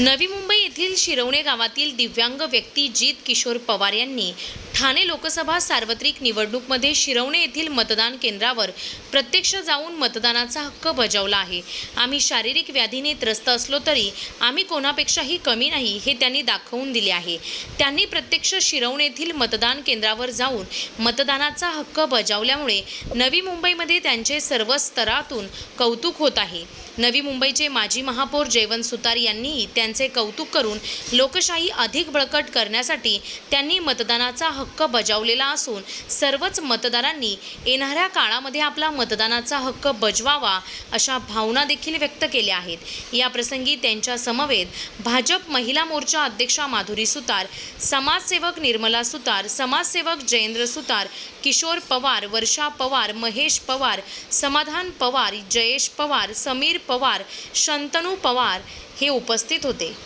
नवी मुंबई येथील शिरवणे गावातील दिव्यांग व्यक्ती जीत किशोर पवार यांनी ठाणे लोकसभा सार्वत्रिक निवडणूकमध्ये शिरवणे येथील मतदान केंद्रावर प्रत्यक्ष जाऊन मतदानाचा हक्क बजावला आहे. आम्ही शारीरिक व्याधीने त्रस्त असलो तरी आम्ही कोणापेक्षाही कमी नाही हे त्यांनी दाखवून दिले आहे. त्यांनी प्रत्यक्ष शिरवणे येथील मतदान केंद्रावर जाऊन मतदानाचा हक्क बजावल्यामुळे नवी मुंबईमध्ये त्यांचे सर्व स्तरातून कौतुक होत आहे. नवी मुंबईचे माजी महापौर जयवंत सुतार यांनीही त्यांचे कौतुक करून लोकशाही अधिक बळकट करण्यासाठी त्यांनी मतदानाचा हक्क बजावलेला असून सर्वच मतदारांनी येणाऱ्या काळामध्ये आपला मतदानाचा हक्क बजवावा अशा भावना देखील व्यक्त केल्या आहेत. या प्रसंगी त्यांच्या समवेत भाजप महिला मोर्चा अध्यक्षा माधुरी सुतार समाजसेवक निर्मला सुतार समाजसेवक जयेंद्र सुतार किशोर पवार वर्षा पवार महेश पवार समाधान पवार जयेश पवार समीर पवार शंतनू पवार हे उपस्थित होते.